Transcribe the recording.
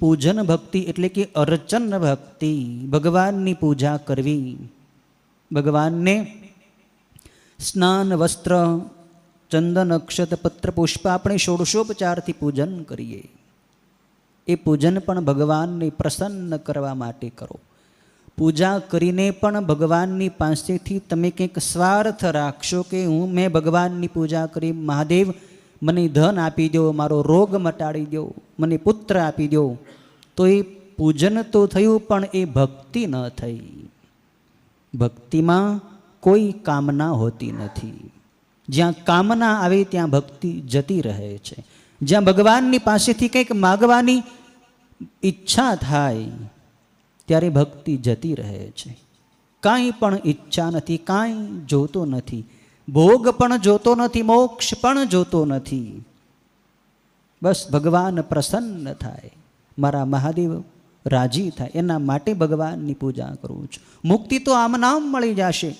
પૂજન ભક્તિ એટલે કે અર્ચન ભક્તિ. ભગવાનની પૂજા કરવી. ભગવાનને સ્નાન, વસ્ત્ર, ચંદન, અક્ષત, પત્ર, પુષ્પ આપણે ષોડશોપચારથી પૂજન કરીએ. એ પૂજન પણ ભગવાનને પ્રસન્ન કરવા માટે કરો. પૂજા કરીને પણ ભગવાનની પાસેથી તમે કંઈક સ્વાર્થ રાખશો કે હું મેં ભગવાનની પૂજા કરી, મહાદેવ મને ધન આપી દો, મારો રોગ મટાડી દો. મને પુત્ર આપી દો. તો એ પૂજન તો થયું, પણ એ ભક્તિ ન થઈ. ભક્તિમાં કોઈ કામના હોતી નથી. જ્યાં કામના આવે, ત્યાં ભક્તિ જતી રહે છે. જ્યાં ભગવાનની પાસેથી કંઈક માગવાની ઈચ્છા થાય, ત્યારે ભક્તિ જતી રહે છે. કાંઈ પણ ઈચ્છા નથી, કાંઈ જોતો નથી. ભોગ પણ જોતો નથી, મોક્ષ પણ જોતો નથી. બસ ભગવાન પ્રસન્ન થાય. મારા મહાદેવ રાજી થાય. એના માટે ભગવાનની પૂજા કરું છું. મુક્તિ તો આમ નામ મળી જશે.